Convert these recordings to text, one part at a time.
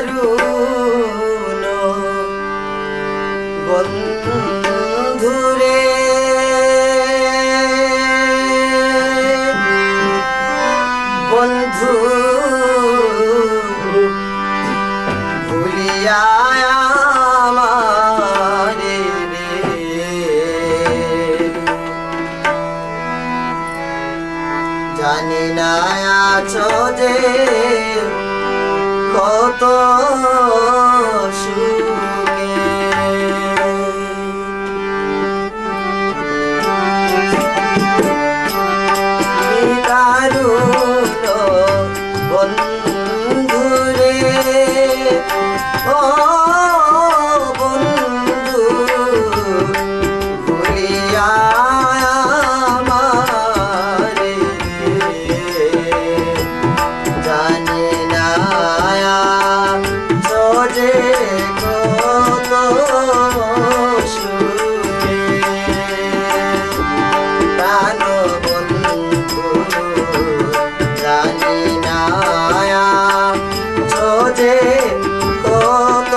দারুণ বন্ধুরে মতো কত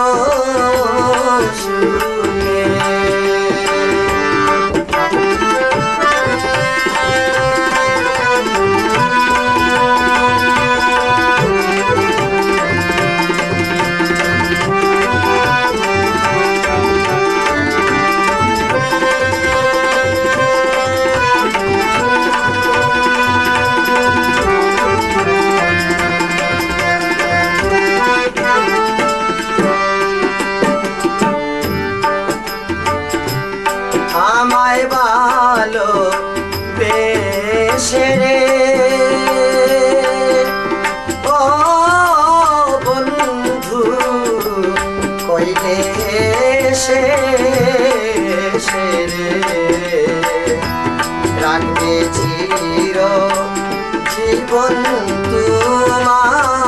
তোমার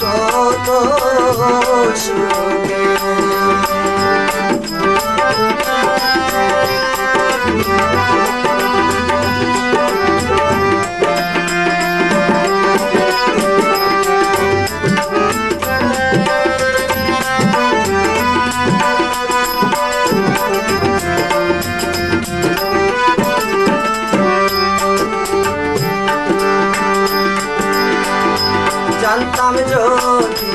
কত সুখে পেতাম যদি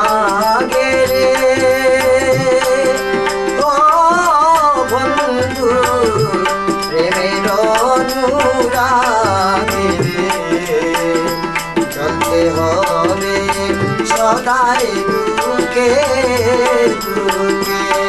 আগে রে। বন্ধু প্রেমের চলতে হবে সদাই দুকে দুকে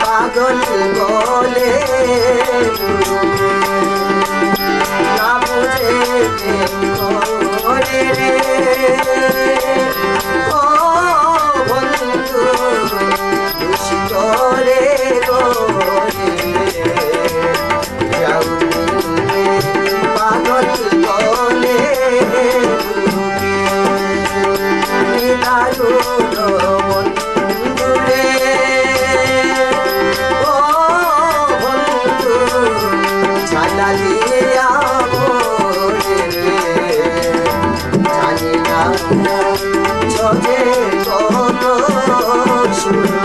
পাগল বলে না বুঝে রে শুনে